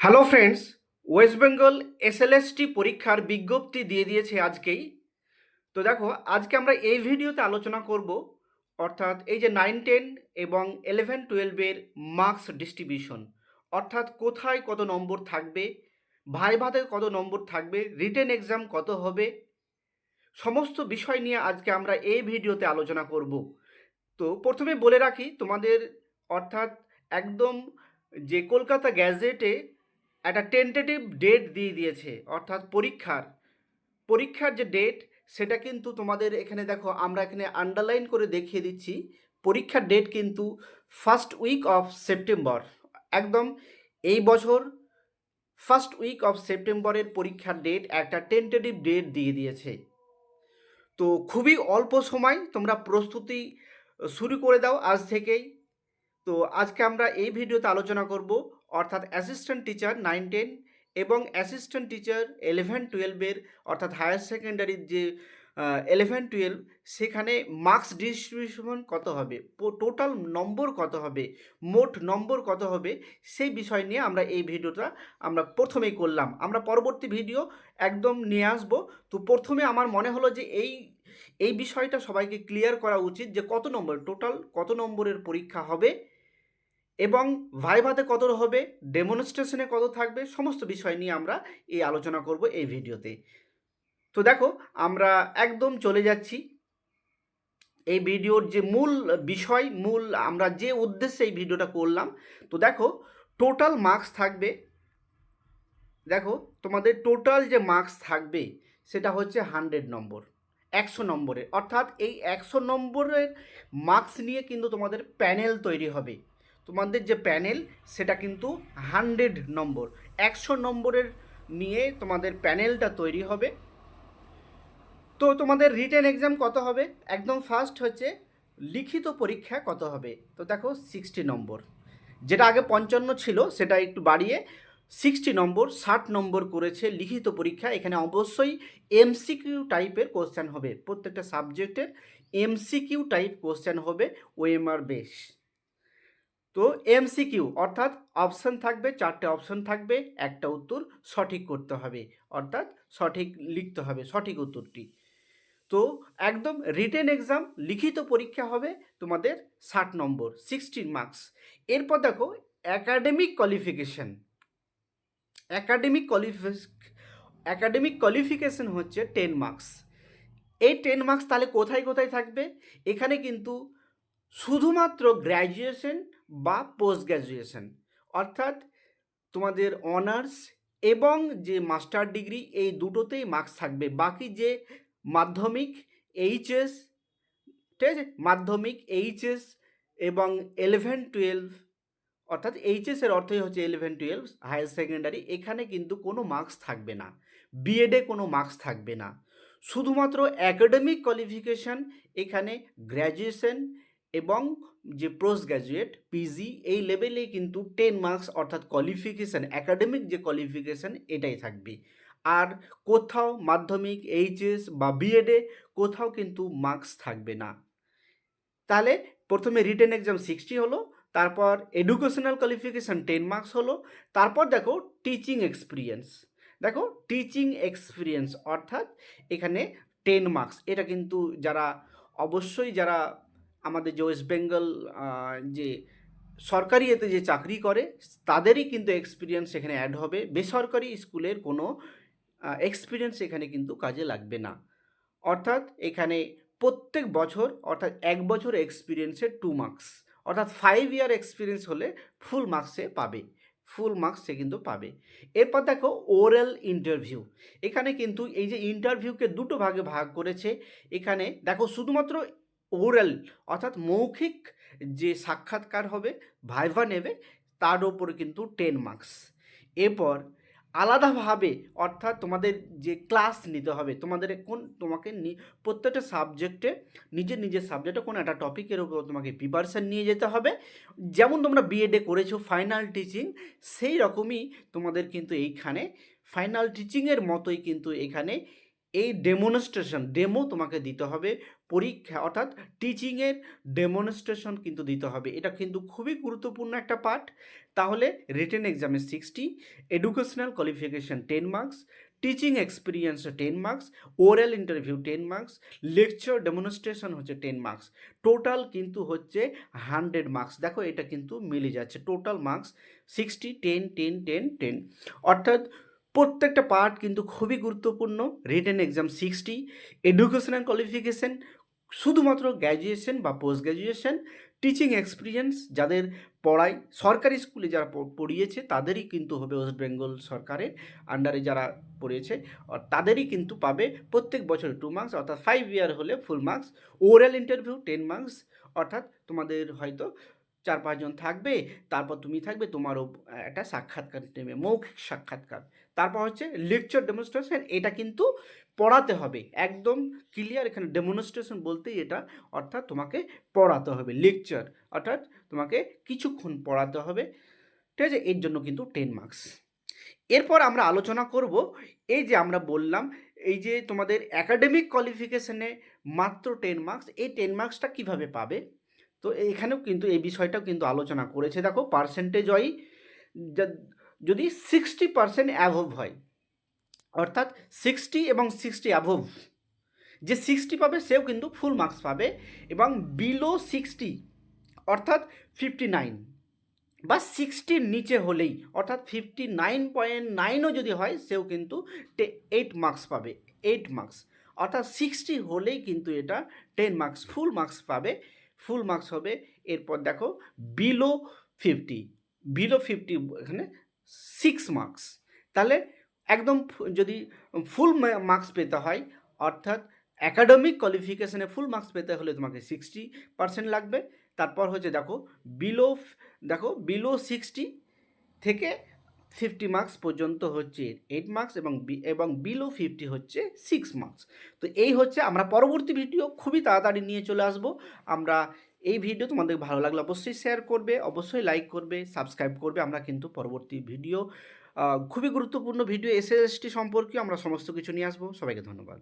Hello friends West Bengal SLST পরীক্ষার বিজ্ঞপ্তি দিয়ে দিয়েছে আজকেই। তো দেখো, আজকে আমরা এই ভিডিওতে আলোচনা করব, অর্থাৎ এই যে নাইন টেন এবং ইলেভেন টুয়েলভের মার্কস ডিস্ট্রিবিউশন অর্থাৎ কোথায় কত নম্বর থাকবে, ভাই ভাতে কত নম্বর থাকবে রিটেন এক্সাম কত হবে, সমস্ত বিষয় নিয়ে আজকে আমরা এই ভিডিওতে আলোচনা করব। তো প্রথমে বলে রাখি তোমাদের, অর্থাৎ একদম যে কলকাতা গ্যাজেটে একটা টেন্টেটিভ ডেট দিয়ে দিয়েছে, অর্থাৎ পরীক্ষার। পরীক্ষার যে ডেট সেটা কিন্তু তোমাদের এখানে দেখো, আমরা এখানে আন্ডারলাইন করে দেখিয়ে দিচ্ছি। পরীক্ষার ডেট কিন্তু ফার্স্ট উইক অফ সেপ্টেম্বর একদম এই বছর ফার্স্ট উইক অফ সেপ্টেম্বরের পরীক্ষার ডেট একটা টেন্টেটিভ ডেট দিয়ে দিয়েছে। তো খুবই অল্প সময়, তোমরা প্রস্তুতি শুরু করে দাও আজ থেকেই। তো আজকে আমরা এই ভিডিওতে আলোচনা করব অর্থাৎ অ্যাসিস্ট্যান্ট টিচার নাইন টেন এবং অ্যাসিস্ট্যান্ট টিচার ইলেভেন টুয়েলভের অর্থাৎ হায়ার সেকেন্ডারির যে ইলেভেন টুয়েলভ সেখানে মার্কস ডিস্ট্রিবিউশন কত হবে? টোটাল নম্বর কত হবে? মোট নম্বর কত হবে? সেই বিষয় নিয়ে আমরা এই ভিডিওটা আমরা প্রথমেই করলাম। আমরা পরবর্তী ভিডিও একদম নিয়ে আসব। তো প্রথমে আমার মনে হলো যে এই এই বিষয়টা সবাইকে ক্লিয়ার করা উচিত যে কত নম্বর? টোটাল কত নম্বরের পরীক্ষা হবে? এবং ভাইভাতে কত হবে ডেমনস্ট্রেশনে কত থাকবে, সমস্ত বিষয় নিয়ে আমরা এই আলোচনা করব এই ভিডিওতে। তো দেখো, আমরা একদম চলে যাচ্ছি। এই ভিডিওর যে মূল বিষয়, মূল আমরা যে উদ্দেশ্যে এই ভিডিওটা করলাম, তো দেখো টোটাল মার্কস থাকবে। দেখো, তোমাদের টোটাল যে মার্কস থাকবে, সেটা হচ্ছে হান্ড্রেড নম্বর, একশো নম্বরের। অর্থাৎ এই একশো নম্বরের মার্কস নিয়ে কিন্তু তোমাদের প্যানেল তৈরি হবে। তোমাদের যে প্যানেল, সেটা কিন্তু হান্ড্রেড নম্বর। একশো নম্বরের নিয়ে তোমাদের প্যানেলটা তৈরি হবে। তো তোমাদের রিটেন এক্সাম কত হবে? একদম ফার্স্ট হচ্ছে লিখিত পরীক্ষা কত হবে? তো দেখো সিক্সটি নম্বর। যেটা আগে পঞ্চান্ন ছিল, সেটা একটু বাড়িয়ে সিক্সটি নম্বর, ষাট নম্বর করেছে লিখিত পরীক্ষা। এখানে অবশ্যই এমসিকিউ টাইপের কোশ্চেন হবে। প্রত্যেকটা সাবজেক্টের এমসিকিউ টাইপ কোশ্চেন হবে। OMR base. তো এমসিকিউ অর্থাৎ অপশন থাকবে, চারটে অপশন থাকবে, একটা উত্তর সঠিক করতে হবে, অর্থাৎ সঠিক লিখতে হবে, সঠিক উত্তরটি। তো একদম রিটেন এক্সাম লিখিত পরীক্ষা হবে তোমাদের ষাট নম্বর সিক্সটিন মার্কস এরপর দেখো academic qualification academic qualification academic qualification হচ্ছে টেন মার্কস এই টেন মার্কস তাহলে কোথায় কোথায় থাকবে? এখানে কিন্তু শুধুমাত্র গ্র্যাজুয়েশন বা পোস্ট গ্র্যাজুয়েশন অর্থাৎ তোমাদের অনার্স এবং যে মাস্টার ডিগ্রি এই দুটোতেই মার্কস থাকবে। বাকি যে মাধ্যমিক এইচএস ঠিক আছে? মাধ্যমিক এইচএস এবং ইলেভেন টুয়েলভ অর্থাৎ এইচএসের অর্থই হচ্ছে ইলেভেন টুয়েলভ হায়ার সেকেন্ডারি এখানে কিন্তু কোনো মার্কস থাকবে না। বিএডে কোনো মার্কস থাকবে না। শুধুমাত্র অ্যাকাডেমিক কোয়ালিফিকেশান এখানে গ্র্যাজুয়েশন এবং যে পোস্ট গ্র্যাজুয়েট পিজি এই লেভেলে কিন্তু টেন মার্কস অর্থাৎ কোয়ালিফিকেশান একাডেমিক যে কোয়ালিফিকেশান এটাই থাকবে। আর কোথাও মাধ্যমিক এইচএস বা বিএডে কোথাও কিন্তু মার্কস থাকবে না। তাহলে প্রথমে রিটেন এক্সাম সিক্সটি হলো, তারপর এডুকেশনাল কোয়ালিফিকেশান টেন মার্কস হলো, তারপর দেখো টিচিং এক্সপিরিয়েন্স দেখো টিচিং এক্সপিরিয়েন্স অর্থাৎ এখানে টেন মার্কস এটা কিন্তু যারা, অবশ্যই যারা আমাদের যে ওয়েস্ট বেঙ্গল যে সরকারি এতে যে চাকরি করে, তাদেরই কিন্তু এক্সপিরিয়েন্স এখানে অ্যাড হবে। বেসরকারি স্কুলের কোনো এক্সপিরিয়েন্স এখানে কিন্তু কাজে লাগবে না। অর্থাৎ এখানে প্রত্যেক বছর, অর্থাৎ এক বছর এক্সপিরিয়েন্সের টু মার্কস অর্থাৎ ফাইভ ইয়ার এক্সপিরিয়েন্স হলে ফুল মার্কসে পাবে। ফুল মার্কস সে কিন্তু পাবে। এরপর দেখো ওরাল ইন্টারভিউ এখানে কিন্তু এই যে ইন্টারভিউকে দুটো ভাগে ভাগ করেছে, এখানে দেখো শুধুমাত্র ওরাল, অর্থাৎ মৌখিক যে সাক্ষাৎকার হবে, ভাইভা নেবে, তার ওপরে কিন্তু টেন মার্কস এরপর আলাদাভাবে, অর্থাৎ তোমাদের যে ক্লাস নিতে হবে, তোমাদের কোন, তোমাকে প্রত্যেকটা সাবজেক্টে নিজের নিজের সাবজেক্টে কোনো একটা টপিকের উপর তোমাকে প্রিপারেশান নিয়ে যেতে হবে। যেমন তোমরা বিএডে করেছ ফাইনাল টিচিং সেই রকমই তোমাদের কিন্তু এইখানে ফাইনাল টিচিংয়ের মতোই কিন্তু এখানে এই ডেমনস্ট্রেশন ডেমো তোমাকে দিতে হবে, পরীক্ষা, অর্থাৎ টিচিংয়ের ডেমনস্ট্রেশন কিন্তু দিতে হবে। এটা কিন্তু খুবই গুরুত্বপূর্ণ একটা পার্ট তাহলে রিটেন এক্সামে sixty educational qualification ten marks teaching experience ten marks oral interview ten marks lecture demonstration হচ্ছে টেন মার্কস টোটাল কিন্তু হচ্ছে হান্ড্রেড মার্কস দেখো এটা কিন্তু মিলে যাচ্ছে। Total marks sixty ten ten ten ten অর্থাৎ প্রত্যেকটা পার্ট কিন্তু খুবই গুরুত্বপূর্ণ written exam sixty educational qualification শুধুমাত্র গ্র্যাজুয়েশন বা পোস্ট গ্র্যাজুয়েশন টিচিং এক্সপিরিয়েন্স যাদের পড়ায়, সরকারি স্কুলে যারা পড়িয়েছে তাদেরই কিন্তু হবে ওয়েস্ট বেঙ্গল সরকারের আন্ডারে যারা পড়িয়েছে, আর তাদেরই কিন্তু পাবে প্রত্যেক বছর টু মার্কস অর্থাৎ ফাইভ ইয়ার হলে full marks oral interview ten marks অর্থাৎ তোমাদের হয়তো চার পাঁচজন থাকবে, তারপর তুমি থাকবে তোমারও একটা সাক্ষাৎকার নেবে, মৌখিক সাক্ষাৎকার। তারপর হচ্ছে লেকচার ডেমনস্ট্রেশন এটা কিন্তু পড়াতে হবে। একদম ক্লিয়ার এখানে ডেমনস্ট্রেশন বলতেই এটা, অর্থাৎ তোমাকে পড়াতে হবে লেকচার অর্থাৎ তোমাকে কিছুক্ষণ পড়াতে হবে। ঠিক আছে? এর জন্য কিন্তু টেন মার্কস এরপর আমরা আলোচনা করব, এই যে আমরা বললাম, এই যে তোমাদের একাডেমিক কোয়ালিফিকেশনে মাত্র টেন মার্কস এই টেন মার্কসটা কীভাবে পাবে? তো এখানেও কিন্তু এই বিষয়টাও কিন্তু আলোচনা করেছে। দেখো পার্সেন্টেজ ওয়াই যদি সিক্সটি পার্সেন্ট অ্যাভভ হয়, অর্থাৎ সিক্সটি এবং সিক্সটি অ্যাভভ যে সিক্সটি পাবে সেও কিন্তু ফুল মার্কস পাবে এবং বিলো সিক্সটি অর্থাৎ ফিফটি নাইন বা সিক্সটির নিচে হলেই, অর্থাৎ ফিফটি নাইন পয়েন্ট নাইনও যদি হয়, সেও কিন্তু টে এইট মার্কস পাবে এইট মার্কস অর্থাৎ সিক্সটি হলেই কিন্তু এটা টেন মার্কস ফুল মার্কস পাবে ফুল মার্কস হবে। এরপর দেখো বিলো ফিফটি বিলো ফিফটি এখানে সিক্স মার্কস তাহলে একদম যদি ফুল মার্কস পেতে হয়, অর্থাৎ অ্যাকাডেমিক কোয়ালিফিকেশানে ফুল মার্কস পেতে হলে তোমাকে সিক্সটি পার্সেন্ট লাগবে। তারপর হচ্ছে দেখো বিলো দেখো বিলো সিক্সটি থেকে ফিফটি মার্কস পর্যন্ত হচ্ছে এইট মার্কস এবং এবং বিলো ফিফটি হচ্ছে সিক্স মার্কস তো এই হচ্ছে আমরা পরবর্তী ভিডিও খুবই তাড়াতাড়ি নিয়ে চলে আসব। আমরা এই ভিডিও তোমাদের ভালো লাগলে অবশ্যই শেয়ার করবে, অবশ্যই লাইক করবে সাবস্ক্রাইব করবে। আমরা কিন্তু পরবর্তী ভিডিও খুবই গুরুত্বপূর্ণ ভিডিও এস এস টি সম্পর্কে আমরা সমস্ত কিছু নিয়ে আসব। সবাইকে ধন্যবাদ।